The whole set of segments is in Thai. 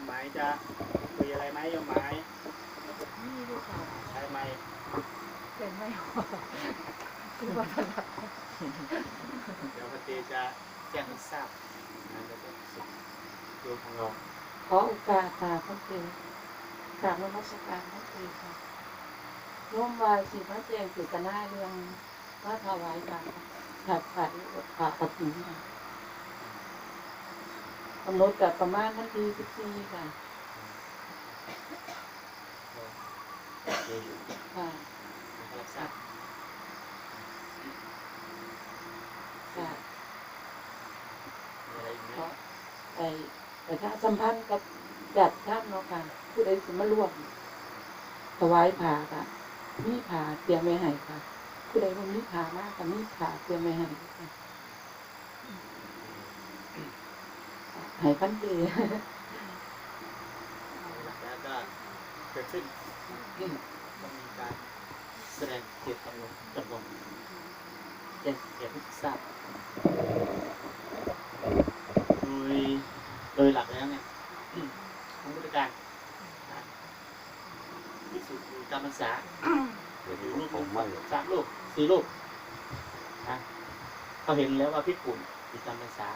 มหมายจะคุยอะไรไหมโยมหมายนี่ดูค่ะใช้ไหมเป็นไม่หอคือว่าถนัดเดี๋ยวพระเตจะแจ้งให้ทราบนะแล้วก็สุดโยมของเราขอโอกาสค่ะพระเจ้กราบนมัสการพระเจ้ค่ะร่วมวายสิพระเจ้สื่อกันาเรื่องว่าถวายบาตรขาดขาดขาดปฏิมา กำหนดกับประมาณวันที่สิบสี่ค่ะโอเคอยู่ค่ะรับทราบค่ะมีอะไรอีกไหมเพราะไปประชาสัมพันธ์กับจัดท่านเนาะค่ะ ผู้ใดสิมาร่วมถวายผ่าค่ะ มีผ่าเตรียมไว้ให้ค่ะ ผู้ใดบ่มีผ่ามากกับมีผ่าเตรียมไว้ให้ค่ะ ให้พันเตแล้วก็เกิดขึ้นต้องมีการแสดงเจตจำนงจำนงแจ้งแก่ผู้ทราบโดยโดยหลักแล้วเนี่ยของพุทธการนะที่สุดคือการศึกษาเดี๋ยวนี้ผมไม่สามลูกสี่ลูกนะเขาเห็นแล้วว่าพิกุลมีจำพรรษา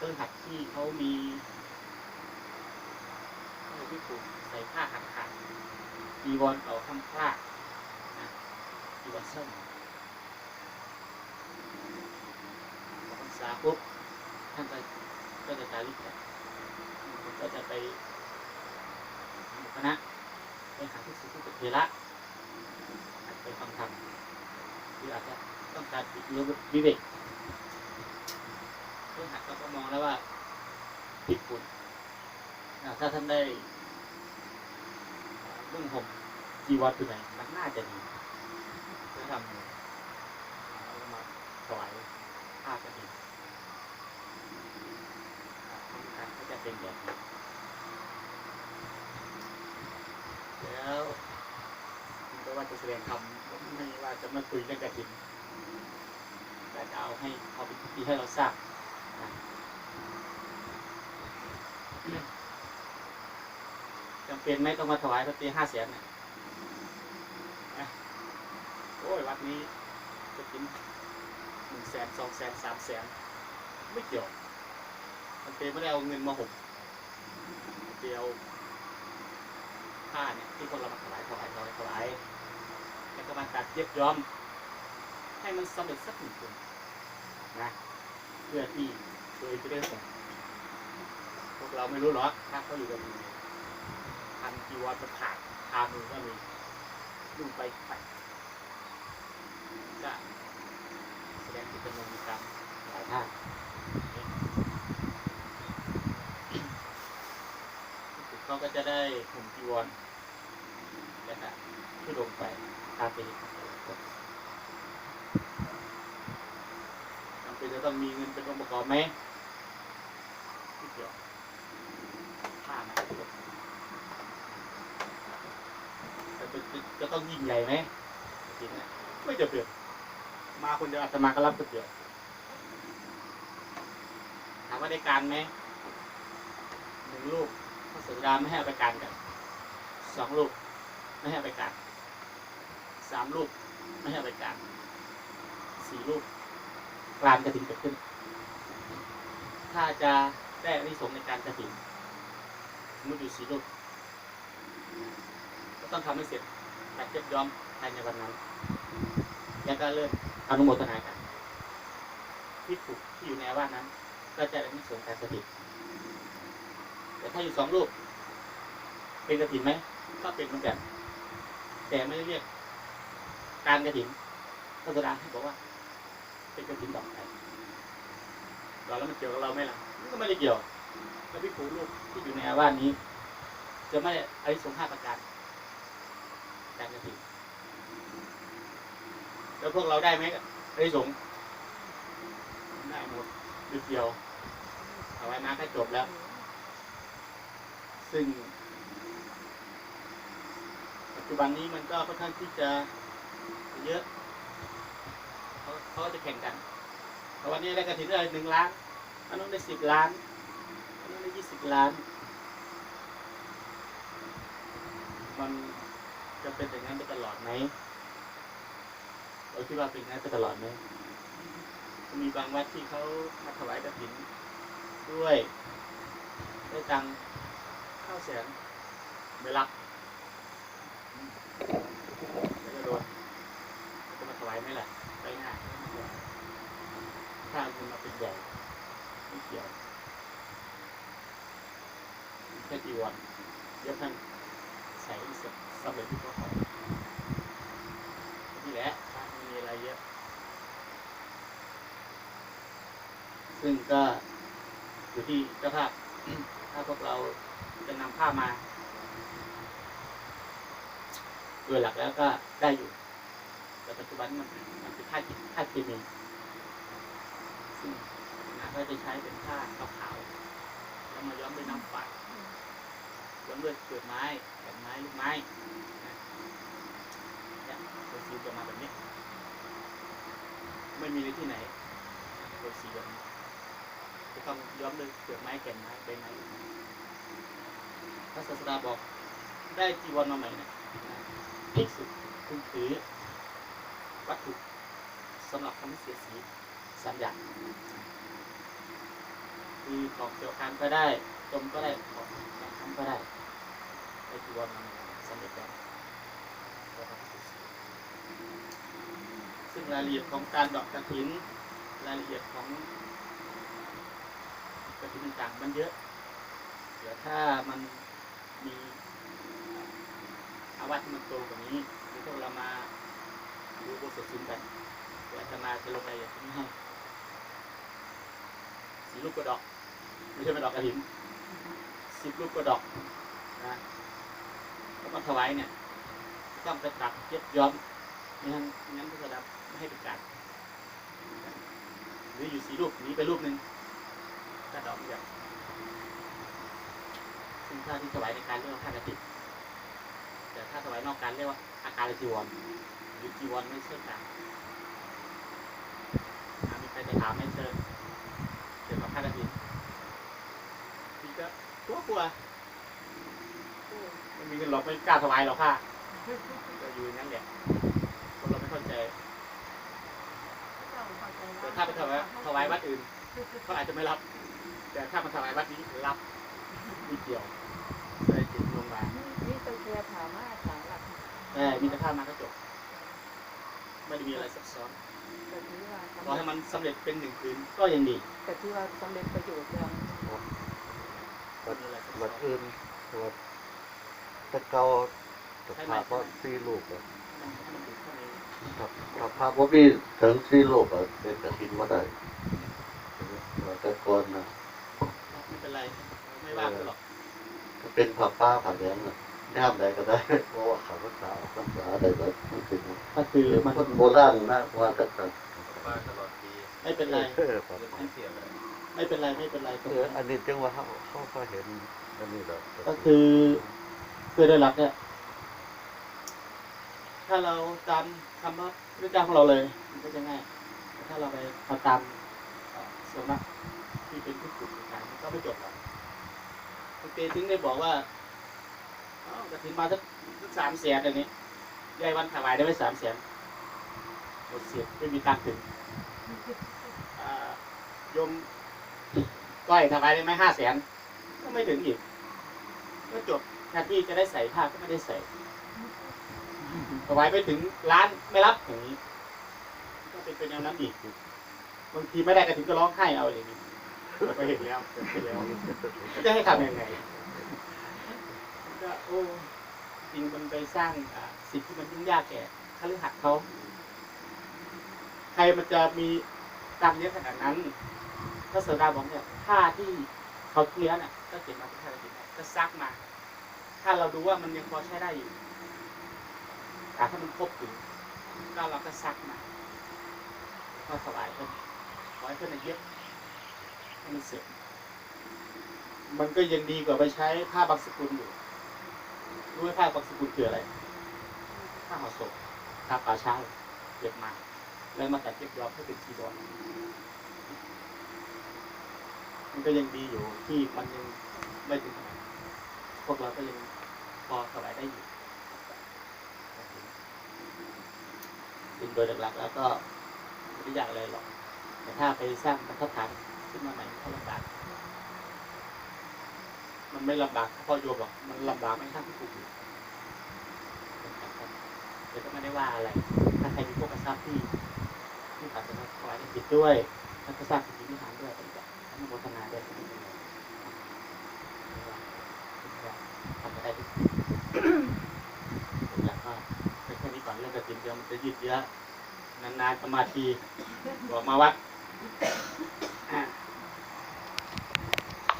เครื่องหัดที่เขามีเขาพิกุลใส่ผ้าหักขาดจีวรเก่าข้ามคลาจีวรส้มออกพรรษาปุ๊บท่านก็ก็จะจาริกก็จะไปคณะไปหาที่สุดที่เทระไปฟังธรรมหรืออาจจะต้องการปิดเนื้อวิเวกเพื่อหักเราก็ มองแล้วว่าผิดคุณถ้าท่านได้เรื่องห่มจีวรตัวไหนมันน่าจะดีเพื่อทำเรมาถวายผ้ากระถิ่นอ่าต้องการก็จะเป็นแบบนี้แล้วก็ว่าจะแสดงธรรมไม่ว่าจะมาคุยเรื่องกระถิ่นแต่จะเอาให้เขาเป็นที่ให้เราทราบ จำเป็นไหมต้องมาถวายพระตีห้าแสนเนี่ยโอ้ยวัดนี้จะกินหนึ่งแสนสองแสนสามแสนไม่เกี่ยวมันเป็นไม่ได้เอาเงินมาห่มเดียวผ้าเนี่ยที่คนเรามาถวายถวายถวายถวายแล้วก็มาตัดเย็บย้อม ให้มันสำเร็จสักหนึ่งคนนะเพื่อที่โดยจะได้ส่ง เราไม่รู้หรอกถ้าเขาอยู่กับมือพันจีวรมันขาดคามือก็มีลุ่งไปไปก็แสดงจิตจำนงในการหลายท่าเขาก็จะได้ห่มจีวรแล้วก็ขึ้นลงไปตามไปจำเป็นจะต้องมีเงินเป็นองค์ประกอบไหมไม่เกี่ยวผ้ามาแต่ จะต้องยิ่งใหญ่ไหมจริงไม่จะเปลี่ยนมาคนเดียวอาตมาก็รับคนเดียวถามว่าได้การไหมหนึ่งลูกพระสุดาไม่ให้ไปการกันสองลูกไม่ให้ไปการสามลูกไม่ให้ไปการสี่ลูกกลานกระถิ่นเกิดขึ้น ถ้าจะได้อนิสงส์ในการกระถิ่นสมมติอยู่สี่ลูกก็ต้องทำให้เสร็จ ตัดเย็บย้อมภายในวันนั้น แล้วก็เริ่มอนุโมทนากันที่ผูกที่อยู่ในอาว่านั้น ก็จะได้อานิสงส์การกระถิ่นแต่ถ้าอยู่สองลูกเป็นกระถิ่นไหมก็เป็นเหมือนกันแต่ไม่ได้เรียกการกระถิ่นพระสดาให้บอกว่า เป็นกระถิ่นดอกไม้เราแล้วมันเกี่ยวกับเราไหมล่ะมันก็ไม่ได้เกี่ยวแล้วพี่ผูลูกที่อยู่ในอาว่าสนี้ จะไม่ได้อายุสงฆ์ห้าประการ การกระถิ่นแล้วพวกเราได้ไหมอายุสงได้หมดนิดเดียวเอาไว้มาแค่จบแล้ว ซึ่ง ปัจจุบันนี้มันก็ค่อนข้างที่จะเยอะเขาเขาจะแข่งกันเพราะวันนี้ได้กระถิ่นได้หนึ่งล้านอันนู้นได้สิบล้านเอนั่นได้ยี่สิบล้าน มัน จะเป็นอย่างนั้นไปตลอดไหมเราคิดว่าเป็นอย่างนั้นไปตลอดไหมมีบางวัดที่เขามาถวายกระถินด้วยได้ตังค์ข้าวแสนไม่รับแล้วก็โดนแล้วก็มาถวายไม่ละไปง่ายถ้าคุณมาเป็นใหญ่ไม่เกี่ยวแค่จีวรเดี๋ยวท่าน ส่เสสำเร็จที่เขาขอนี่แหละพระไม่มีอะไรเยอะ ซึ่งก็อยู่ที่เจ้าภาพ ถ้าพวกเราจะนำผ้ามาโดยหลักแล้วก็ได้อยู่ แต่ปัจจุบันมันมันเป็นผ้าผ้าเคมีซึ่งนะก็จะใช้เป็นผ้าขาวๆแล้วมาย้อมด้วยน้ำปัด ย้อมด้วยเปลือกไม้แผ่นไม้ลูกไม้เนี่ยตัวสีจะมาแบบนี้ ไม่มีในที่ไหนตัวสีแบบนี้จะต้องย้อมด้วยเปลือกไม้แก่นไม้ใบไม้พระศาสดาบอกได้จีวรมาใหม่เนี่ยภิกษุคุณถือวัตถุสำหรับทำให้เสียสีสามอย่างคือของเกี่ยวกันก็ได้จมก็ได้ของแข็งทำก็ได้ ได้จีวรมาสำเร็จแล้วซึ่งรายละเอียดของการดอกกระถิน รายละเอียดของกระถินต่างๆมันเยอะเดี๋ยวถ้ามันมีอาวัตที่มันโตกว่านี้เดี๋ยวพวกเรามาดูบทสวดซุ้มกันเดี๋ยวจะมาจะลงรายละเอียดนี้ให้สีลูกกระดอก ไม่ใช่เป็นดอกกระถินสิบลูกกระดอก มาถวายเนี่ยต้องไปตัดเย็บย้อมไม่งั้นไม่งั้นพระสดับไม่ให้เป็นการหรืออยู่สีลูกหนี้ไปรูปหนึ่งกระดอกเดียวซึ่งถ้าที่ถวายในการเรียกว่าผ้ากฐินแต่ถ้าถวายนอกการเรียกว่าอาการจีวรหรือจีวรไม่ใช่การอ่ามีใครจะถามไหมเชิญเกี่ยวกับผ้ากฐินพี่ก็กลัวกลัว ม่มีเงินหรอกไม่กล้าถวายหรอกผ้าก็อยู่อย่างนั้นแหละคนเราไม่เข้าใจ แต่ถ้าไปถวายถวายวัดอื่นเขาอาจจะไม่รับ แต่ถ้ามาถวายวัดนี้รับมีเกี่ยวเลยติดลงมานี่ตัวเกียร์ถามว่าสามหลักแต่มีแต่ผ้ามาก็จบ ไม่ได้มีอะไรซับซ้อนแต่ที่ว่าขอให้มันสำเร็จเป็นหนึ่งคืนก็ยังดี แต่ที่ว่าสำเร็จประโยชน์แล้วไม่มีอะไรซับซ้มาอนคืนตั วตะเกาตะภาพว่าสี่ลูกอะมันให้มันถึงข้างในครับตะภาพว่ามีถึงสี่ลูกอะเป็นกระถินมาได้แตะกอนนะไม่เป็นไรไม่ว่ากันหรอกถ้าเป็นผ้าป้าผ้าแดงอะย่ามใดก็ได้เพราะว่าเขาภาษาภาษาใดแบบมันคือก็คือมันคนโบราณนะว่าแต่กันมาตลอดปีไม่เป็นไรเออครับเรื่องไม่เสียเลยไม่เป็นไรไม่เป็นไรตรงเออนั้นอันนี้จังว่าเขาเขาเขาเห็นอันนี้แหละก็คือ คือโดยหลักเนี่ย ถ้าเราตามคำว่าพระเจ้าของเราเลย มันก็จะง่าย ถ้าเราไปเอตามส่วนมากที่เป็นผู้ถูกกันก็ไม่จบหรอกโอเคถึงได้บอกว่าเอ้ากระถินมาสักสามแสนอันนี้ยายวันถวายได้ไว้สามแสนหมดเสียไม่มีตังค์ถึงโยมก้อยถวายได้ไหมห้าแสนก็ไม่ถึงอีกก็จบ แทนที่จะได้ใส่ผ้าก็ไม่ได้ใส่ถวายไปถึงร้านไม่รับอย่างนี้ ก็เป็นเป็นแนวนั้นอีกบางทีไม่ได้กระถิ่นก็ร้องไห้เอาอย่างนี้ไปเห็นแล้วเกิดขึ้นแล้วจะให้ทำยังไงก็โอ้จริงมันไปสร้างสิ่งที่มันยุ่งยากแก่คฤหัสถ์เขาใครมันจะมีตังค์เยอะขนาดนั้นพระเสดาบอกเนี่ยผ้าที่เขาเลี้ยน่ะ ก็เก็บมาที่ผ้ากฐินก็ซักมา ถ้าเราดูว่ามันยังพอใช้ได้อยู่แต่ถ้ามันครบถึงก็เราก็ซักมาก็สบายขึ้นขอให้ขึ้นเยอะให้มันเสร็จมันก็ยังดีกว่าไปใช้ผ้าบางสกุลอยู่รู้ไหมผ้าบางสกุลคืออะไรผ้าห่อศพผ้าป่าช้าเก็บมาแล้วมาตัดเก็บย้อมให้เป็นทีดอนมันก็ยังดีอยู่ที่มันยังไม่ถึงขนาดนั้นพวกเราก็ยัง พอถวายได้อยู่ซึ่งโดยหลักๆแล้วก็ไม่ได้ยากอะไรหรอก แต่ถ้าไปสร้างบรรทัดฐานขึ้นมาใหม่ก็ลำบากมันไม่ลำบากเฉพาะโยมหรอกมันลำบากไม่ทั้งผู้อยู่เดี๋ยวก็ไม่ได้ว่าอะไร ถ้าใครมีพวกกระซับที่ที่ตัดสินถวายในจิตด้วยแล้วก็สร้างสิ่งที่หารด้วยก็จะอนุโมทนาด้วยทำไปได้ทุ กสิ่งแล้วก็แค่นี้ก่อนเรื่องกระถิ่นเดียวมันจะยืดเยอะนานๆสมาธิบอกมาวัด